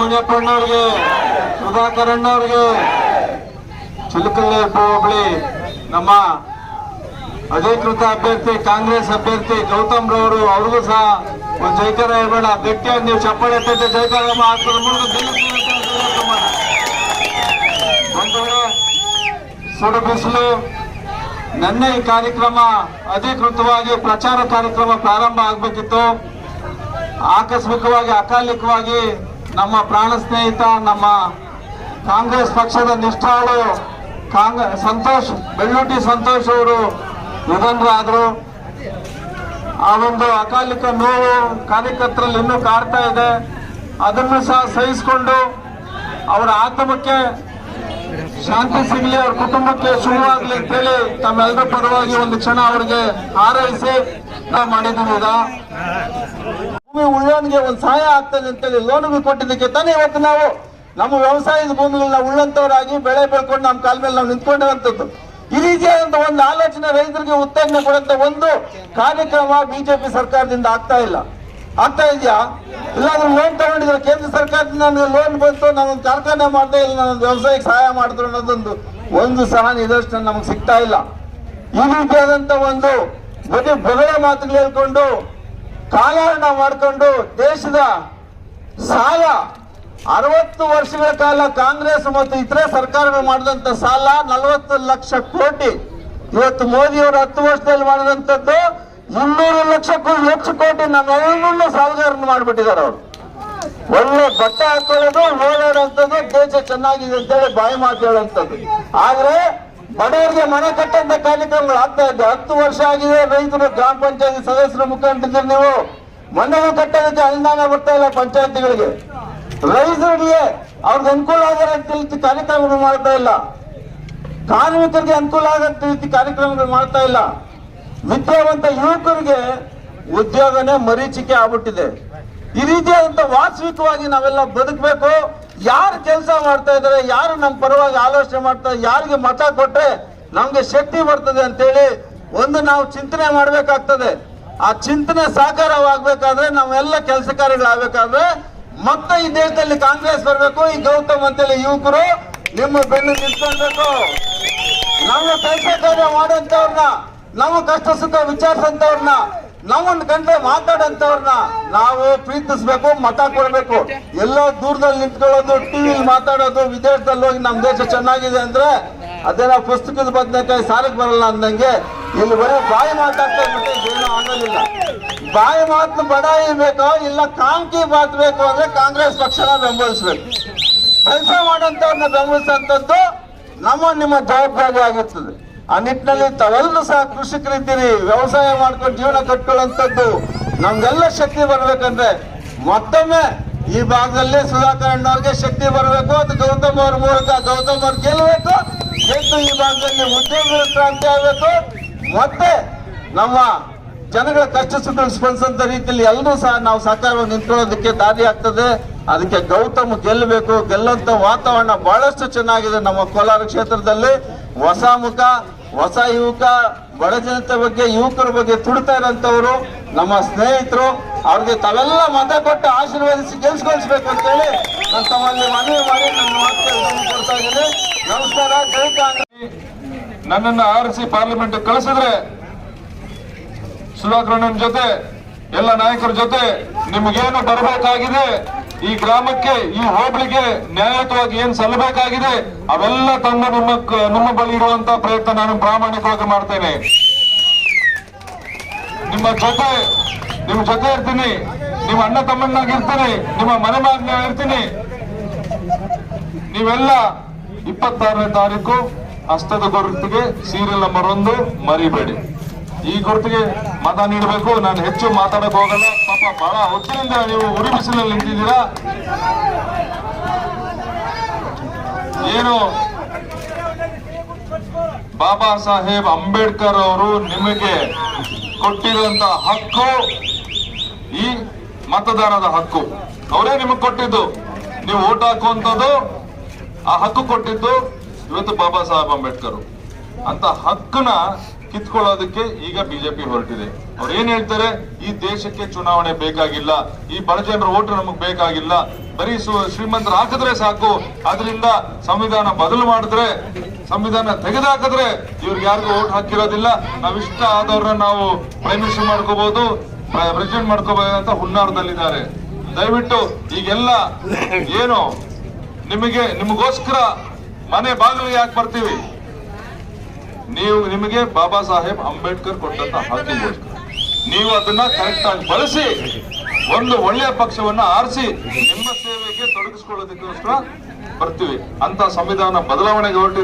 ಮುನಿಯಪ್ಪಣ್ಣವ್ರಿಗೆ ಸುಧಾಕರ್ ಅಣ್ಣವ್ರಿಗೆ ಚಿಲಕಲ್ಲೆ ಹೋಬಳಿ ನಮ್ಮ ಅಧಿಕೃತ ಅಭ್ಯರ್ಥಿ, ಕಾಂಗ್ರೆಸ್ ಅಭ್ಯರ್ಥಿ ಗೌತಮ್ ರವರು, ಅವ್ರಿಗೂ ಸಹ ಒಂದು ಜೈಕಾರ ಹೇಳ್ಬೇಡ. ಗಟ್ಟಿಯಾಗಿ ನೀವು ಚಪ್ಪಾಳೆ ತಟ್ಟೆ ಜೈಕಾರ ಹಾಕೋದ್ರ ಮೂಲಕ ಸುಡು ಬಿಸಿಲು. ನನ್ನ ಈ ಕಾರ್ಯಕ್ರಮ ಅಧಿಕೃತವಾಗಿ ಪ್ರಚಾರ ಕಾರ್ಯಕ್ರಮ ಪ್ರಾರಂಭ ಆಗಬೇಕಿತ್ತು. ಆಕಸ್ಮಿಕವಾಗಿ, ಅಕಾಲಿಕವಾಗಿ ನಮ್ಮ ಪ್ರಾಣ ಸ್ನೇಹಿತ, ನಮ್ಮ ಕಾಂಗ್ರೆಸ್ ಪಕ್ಷದ ನಿಷ್ಠಾಳು ಕಾಂಗ್ರೆಸ್ ಸಂತೋಷ್ ಬೆಳ್ಳೂಟಿ ಸಂತೋಷ್ ಅವರು ನಿಧನರಾದರು ಆ ಒಂದು ಅಕಾಲಿಕ ನೋವು ಕಾರ್ಯಕರ್ತರಲ್ಲಿ ಇನ್ನೂ ಕಾಡ್ತಾ ಇದೆ ಅದನ್ನು ಸಹ ಸಹಿಸಿಕೊಂಡು ಅವರ ಆತ್ಮಕ್ಕೆ ಶಾಂತಿ ಸಿಗಲಿ, ಅವ್ರ ಕುಟುಂಬಕ್ಕೆ ಶುರುವಾಗಲಿ ಅಂತೇಳಿ ತಮ್ಮೆಲ್ಲರ ಪರವಾಗಿ ಒಂದು ಕ್ಷಣ ಅವರಿಗೆ ಹಾರೈಸಿ ನಾವು ಮಾಡಿದ್ದೀವಿ. ಭೂಮಿ ಉಳ್ಳೋನ್ಗೆ ಒಂದು ಸಹಾಯ ಆಗ್ತದೆ ಅಂತೇಳಿ ಲೋನ್ಗೆ ಕೊಟ್ಟಿದ್ದಕ್ಕೆ ತಾನೇ ಇವತ್ತು ನಾವು ನಮ್ಮ ವ್ಯವಸಾಯದ ಭೂಮಿಗಳನ್ನ ಉಳ್ಳಂತವರಾಗಿ ಬೆಳೆ ಬೆಳ್ಕೊಂಡು ನಮ್ಮ ಕಾಲ ಮೇಲೆ ನಾವು ನಿಂತ್ಕೊಂಡಿರುವಂತದ್ದು ಈ ರೀತಿಯಾದಂತ ಒಂದು ಆಲೋಚನೆ ರೈತರಿಗೆ ಉತ್ತೇಜನ ಕೊಡುವಂತ ಒಂದು ಕಾರ್ಯಕ್ರಮ ಬಿಜೆಪಿ ಸರ್ಕಾರದಿಂದ ಆಗ್ತಾ ಇಲ್ಲ. ಆಗ್ತಾ ಇದೆಯಾ? ಇಲ್ಲಾಂದ್ರೆ ಲೋನ್ ತಗೊಂಡಿದ್ರೆ ಕೇಂದ್ರ ಸರ್ಕಾರದಿಂದ ನನಗೆ ಲೋನ್ ಬಂತು, ನಾನೊಂದು ಕಾರ್ಖಾನೆ ಮಾಡ್ತಾ ಇಲ್ಲ ನಾನೊಂದು ವ್ಯವಸಾಯಕ್ಕೆ ಸಹಾಯ ಮಾಡಿದ್ರು ಅನ್ನೋದೊಂದು ಒಂದು ಸಹ ನಿದರ್ಶನ ನಮಗೆ ಸಿಗ್ತಾ ಇಲ್ಲ. ಈ ರೀತಿಯಾದಂತ ಒಂದು ಬರೀ ಬಗಳ ಮಾತುಗಳು ಹೇಳ್ಕೊಂಡು ಕಾಲಹರಣ ಮಾಡಿಕೊಂಡು ದೇಶದ ಸಾಲ, ಅರವತ್ತು ವರ್ಷಗಳ ಕಾಲ ಕಾಂಗ್ರೆಸ್ ಮತ್ತು ಇತರೆ ಸರ್ಕಾರಗಳು ಮಾಡಿದಂತ ಸಾಲ ನಲವತ್ತು ಲಕ್ಷ ಕೋಟಿ. ಇವತ್ತು ಮೋದಿಯವರು ಹತ್ತು ವರ್ಷದಲ್ಲಿ ಮಾಡಿದಂಥದ್ದು ಮುನ್ನೂರು ಲಕ್ಷಕ್ಕೂ ಹೆಚ್ಚು ಕೋಟಿ ನಮ್ಮೆಲ್ಲರನ್ನೂ ಸಾಲಗಾರನ್ನು ಮಾಡಿಬಿಟ್ಟಿದ್ದಾರೆ ಅವರು. ಒಳ್ಳೆ ಬಟ್ಟೆ ಹಾಕೊಳ್ಳೋದು ಓಡಾಡುವಂಥದ್ದು ದೇಶ ಚೆನ್ನಾಗಿದೆ ಅಂತೇಳಿ ಬಾಯಿ ಮಾತು ಆದ್ರೆ ಬಡವರಿಗೆ ಮನೆ ಕಟ್ಟಂತ ಕಾರ್ಯಕ್ರಮಗಳು ಆಗ್ತಾ ಇದೆ ಹತ್ತು ವರ್ಷ ಆಗಿದೆ ರೈತರು ಗ್ರಾಮ ಪಂಚಾಯತಿ ಸದಸ್ಯರ ಮುಖಂಡರಿದ್ದೀರಿ ನೀವು ಮನೆಗಳು ಕಟ್ಟೋದಕ್ಕೆ ಅನುದಾನ ಬರ್ತಾ ಇಲ್ಲ ಪಂಚಾಯತಿಗಳಿಗೆ. ರೈತರಿಗೆ ಅವ್ರಿಗೆ ಅನುಕೂಲ ಆಗೋ ರೀತಿ ಕಾರ್ಯಕ್ರಮಗಳು ಮಾಡ್ತಾ ಇಲ್ಲ. ಕಾರ್ಮಿಕರಿಗೆ ಅನುಕೂಲ ಆಗೋ ರೀತಿ ಕಾರ್ಯಕ್ರಮಗಳು ಮಾಡ್ತಾ ಇಲ್ಲ. ವಿದ್ಯಾವಂತ ಯುವಕರಿಗೆ ಉದ್ಯೋಗನೇ ಮರೀಚಿಕೆ ಆಗ್ಬಿಟ್ಟಿದೆ. ಈ ರೀತಿಯಾದಂತ ವಾಸ್ತವಿಕವಾಗಿ ನಾವೆಲ್ಲ ಬದುಕಬೇಕು. ಯಾರು ಕೆಲಸ ಮಾಡ್ತಾ ಇದ್ದಾರೆ, ಯಾರು ನಮ್ಮ ಪರವಾಗಿ ಆಲೋಚನೆ ಮಾಡ್ತಾ ಯಾರಿಗೆ ಮತ ಕೊಟ್ರೆ ನಮ್ಗೆ ಶಕ್ತಿ ಬರ್ತದೆ ಅಂತೇಳಿ ಒಂದು ನಾವು ಚಿಂತನೆ ಮಾಡಬೇಕಾಗ್ತದೆ. ಆ ಚಿಂತನೆ ಸಾಕಾರವಾಗಬೇಕಾದ್ರೆ ನಾವೆಲ್ಲ ಕೆಲಸ ಕಾರ್ಯಗಳಾಗಬೇಕಾದ್ರೆ ಮತ್ತೆ ಈ ದೇಶದಲ್ಲಿ ಕಾಂಗ್ರೆಸ್ ಬರಬೇಕು, ಈ ಗೌತಮ್ ಅಂತೇಳಿ ಯುವಕರು ನಿಮ್ಮ ಬೆನ್ನು ನಿಂತ್ಕೊಳ್ಬೇಕು ನಾವು ಕೆಲಸ ಕಾರ್ಯ ಮಾಡೋಂಥವ್ರನ್ನ ನಾವು ಕಷ್ಟ ಸುಖ ವಿಚಾರಿಸಂತವ್ರನ್ನ ನಮ್ಮನ್ನ ಗಂಟೆ ಮಾತಾಡಂತವ್ರನ್ನ ನಾವು ಪ್ರೀತಿಸ್ಬೇಕು, ಮತ ಕೊಡ್ಬೇಕು. ಎಲ್ಲೋ ದೂರದಲ್ಲಿ ನಿಂತ್ಕೊಳ್ಳೋದು ಟಿವಿ ಮಾತಾಡೋದು, ವಿದೇಶದಲ್ಲಿ ಹೋಗಿ ನಮ್ಮ ದೇಶ ಚೆನ್ನಾಗಿದೆ ಅಂದ್ರೆ ಅದೇನೋ ಪುಸ್ತಕದ ಬದನೆಕಾಯಿ ಸಾಲಕ್ಕೆ ಬರಲ್ಲ ಅಂದಂಗೆ ಇಲ್ಲಿ ಬರೀ ಬಾಯಿ ಮಾತಾಡ್ತಾ ಬಿಟ್ಟು ಏನೂ ಆಗೋದಿಲ್ಲ. ಬಾಯಿ ಮಾತು ಬಡಾಯಿ ಬೇಕೋ, ಇಲ್ಲ ಕಾಂಕಿ ಮಾತು ಬೇಕು ಅಂದ್ರೆ ಕಾಂಗ್ರೆಸ್ ಪಕ್ಷನ ಬೆಂಬಲಿಸ್ಬೇಕು. ಕೆಲಸ ಮಾಡೋಂಥವ್ರನ್ನ ಬೆಂಬಲಿಸಂತದ್ದು ನಮ್ಮ, ನಿಮ್ಮ ಜವಾಬ್ದಾರಿ ಆಗಿರ್ತದೆ ಆ ನಿಟ್ಟಿನಲ್ಲಿ ತಾವೆಲ್ಲರೂ ಸಹ ಕೃಷಿಕರಿದ್ದೀರಿ, ವ್ಯವಸಾಯ ಮಾಡ್ಕೊಂಡು ಜೀವನ ಕಟ್ಕೊಳ್ಳುವಂಥದ್ದು ನಮ್ಗೆಲ್ಲ ಶಕ್ತಿ ಬರ್ಬೇಕಂದ್ರೆ ಮತ್ತೊಮ್ಮೆ ಈ ಭಾಗದಲ್ಲಿ ಸುಧಾಕರ್ ಅಣ್ಣವ್ರಿಗೆ ಶಕ್ತಿ ಬರಬೇಕು, ಅದು ಗೌತಮ್ ಅವ್ರ ಮೂಲಕ ಗೌತಮ್ ಅವ್ರು ಗೆಲ್ಲಬೇಕು, ಗೆದ್ದು ಈ ಭಾಗದಲ್ಲಿ ಉದ್ಯೋಗ ಕ್ರಾಂತಿ ಆಗಬೇಕು ಮತ್ತೆ ನಮ್ಮ ಜನಗಳ ಕಷ್ಟ ಸುಖ ಸ್ಪಂದಿಸಂತ ರೀತಿಯಲ್ಲಿ ಎಲ್ಲರೂ ಸಹ ನಾವು ಸಹಕಾರವಾಗಿ ನಿಂತ್ಕೊಳ್ಳೋದಕ್ಕೆ ದಾರಿ ಆಗ್ತದೆ. ಅದಕ್ಕೆ ಗೌತಮ್ ಗೆಲ್ಲಬೇಕು ಗೆಲ್ಲುವಂತ ವಾತಾವರಣ ಬಹಳಷ್ಟು ಚೆನ್ನಾಗಿದೆ ನಮ್ಮ ಕೋಲಾರ ಕ್ಷೇತ್ರದಲ್ಲಿ. ಹೊಸ ಮುಖ ಹೊಸ ಯುವಕ, ಬಡ ಜನತೆ ಬಗ್ಗೆ, ಯುವಕರ ಬಗ್ಗೆ ತುಡ್ತಾ ಇರೋಂಥವ್ರು, ನಮ್ಮ ಸ್ನೇಹಿತರು, ಅವ್ರಿಗೆ ತಾವೆಲ್ಲ ಮತ ಕೊಟ್ಟು ಆಶೀರ್ವದಿಸಿ ಗೆಲ್ಸ್ಕೊಳ್ಸ್ಬೇಕು ಅಂತೇಳಿ ನಾನು ತಮ್ಮಲ್ಲಿ ಮನವಿ ಮಾಡಿ ನನ್ನ ಮಾತು ನಮಸ್ಕಾರ, ಜೈ ಕಾಂಗ್ರೆಸ್. ನನ್ನನ್ನ ಆರಿಸಿ ಪಾರ್ಲಿಮೆಂಟ್ ಕಳಿಸಿದ್ರೆ ಸುಧಾಕರ್ ಜೊತೆ, ಎಲ್ಲ ನಾಯಕರ ಜೊತೆ ನಿಮಗೇನು ಬರಬೇಕಾಗಿದೆ? ಈ ಗ್ರಾಮಕ್ಕೆ, ಈ ಹೋಬಳಿಗೆ ನ್ಯಾಯಯುತವಾಗಿ ಏನ್ ಸಲ್ಲಬೇಕಾಗಿದೆ, ಅವೆಲ್ಲ ತಂದು ನಿಮ್ಮ ನಿಮ್ಮ ಬಳಿ ಇರುವಂತ ಪ್ರಯತ್ನ ನಾನು ಪ್ರಾಮಾಣಿಕವಾಗಿ ಮಾಡ್ತೇನೆ. ನಿಮ್ಮ ಜೊತೆ ನಿಮ್ಮ ಜೊತೆ ಇರ್ತೀನಿ. ನಿಮ್ಮ ಅಣ್ಣ ತಮ್ಮನಾಗಿರ್ತೀನಿ ನಿಮ್ಮ ಮನೆ ಇರ್ತೀನಿ. ನೀವೆಲ್ಲ ಇಪ್ಪತ್ತಾರನೇ ತಾರೀಕು ಹಸ್ತದ ಗುರುತಿಗೆ ಸೀರಿಯಲ್ ನಂಬರ್ ಒಂದು ಮರಿಬೇಡಿ. ಈ ಗುರುತಿಗೆ ಮತ ನೀಡಬೇಕು. ನಾನು ಹೆಚ್ಚು ಮಾತಾಡಕ್ ಹೋಗಲ್ಲ. ಪಾಪ ಬಹಳ ಹೊತ್ತಿನಿಂದ ನೀವು ಉರಿ ಬಿಸಿಲಲ್ಲಿ ನಿಂತಿದ್ದೀರಾ? ಏನು? ಬಾಬಾ ಸಾಹೇಬ್ ಅಂಬೇಡ್ಕರ್ ಅವರು ನಿಮಗೆ ಕೊಟ್ಟಿರುವಂತ ಹಕ್ಕು, ಈ ಮತದಾನದ ಹಕ್ಕು. ಅವರೇ ನಿಮಗೆ ಕೊಟ್ಟಿದ್ದು. ನೀವು ಓಟ್ ಹಾಕುವಂಥದ್ದು ಆ ಹಕ್ಕು ಕೊಟ್ಟಿದ್ದು ಇವತ್ತು ಬಾಬಾ ಸಾಹೇಬ್ ಅಂಬೇಡ್ಕರ್. ಅಂತ ಹಕ್ಕನ್ನ ಕಿತ್ಕೊಳ್ಳೋದಕ್ಕೆ ಈಗ ಬಿಜೆಪಿ ಹೊರಟಿದೆ. ಅವ್ರು ಏನ್ ಹೇಳ್ತಾರೆ? ಈ ದೇಶಕ್ಕೆ ಚುನಾವಣೆ ಬೇಕಾಗಿಲ್ಲ. ಈ ಬಡ ಜನರ ಓಟು ನಮಗ್ ಬೇಕಾಗಿಲ್ಲ. ಬರೀ ಶ್ರೀಮಂತರ ಹಾಕಿದ್ರೆ ಸಾಕು. ಅದರಿಂದ ಸಂವಿಧಾನ ಬದಲು ಮಾಡಿದ್ರೆ, ಸಂವಿಧಾನ ತೆಗೆದಾಕಿದ್ರೆ ಇವ್ರಿಗೆ ಯಾರಿಗೂ ಓಟ್ ಹಾಕಿರೋದಿಲ್ಲ. ನಾವ್ ಇಷ್ಟ ಆದವ್ರನ್ನ ನಾವು ಪ್ರೈಮ್ ಮಿನಿಸ್ಟರ್ ಮಾಡ್ಕೋಬಹುದು ಪ್ರೆಸಿಡೆಂಟ್ ಮಾಡ್ಕೋಬಹುದು ಅಂತ ಹುನ್ನಾರದಲ್ಲಿದ್ದಾರೆ. ದಯವಿಟ್ಟು ಈಗೆಲ್ಲ ಏನು? ನಿಮಗೆ, ನಿಮಗೋಸ್ಕರ ಮನೆ ಬಾಗಿಲಿಗೆ ಯಾಕೆ ಬರ್ತೀವಿ? ನೀವು ನಿಮಗೆ ಬಾಬಾ ಸಾಹೇಬ್ ಅಂಬೇಡ್ಕರ್ ಕೊಟ್ಟಂತ ಹಕ್ಕಿಗೋಸ್ಕರ ನೀವು ಅದನ್ನ ಕರೆಕ್ಟ್ ಆಗಿ ಬಳಸಿ, ಒಂದು ಒಳ್ಳೆಯ ಪಕ್ಷವನ್ನ ಆರಿಸಿ, ನಿಮ್ಮ ಸೇವೆಗೆ ತೊಡಗಿಸ್ಕೊಳ್ಳೋದಕ್ಕೋಸ್ಕರ ಬರ್ತೀವಿ. ಅಂತ ಸಂವಿಧಾನ ಬದಲಾವಣೆಗೆ ಹೊರಟಿದೆ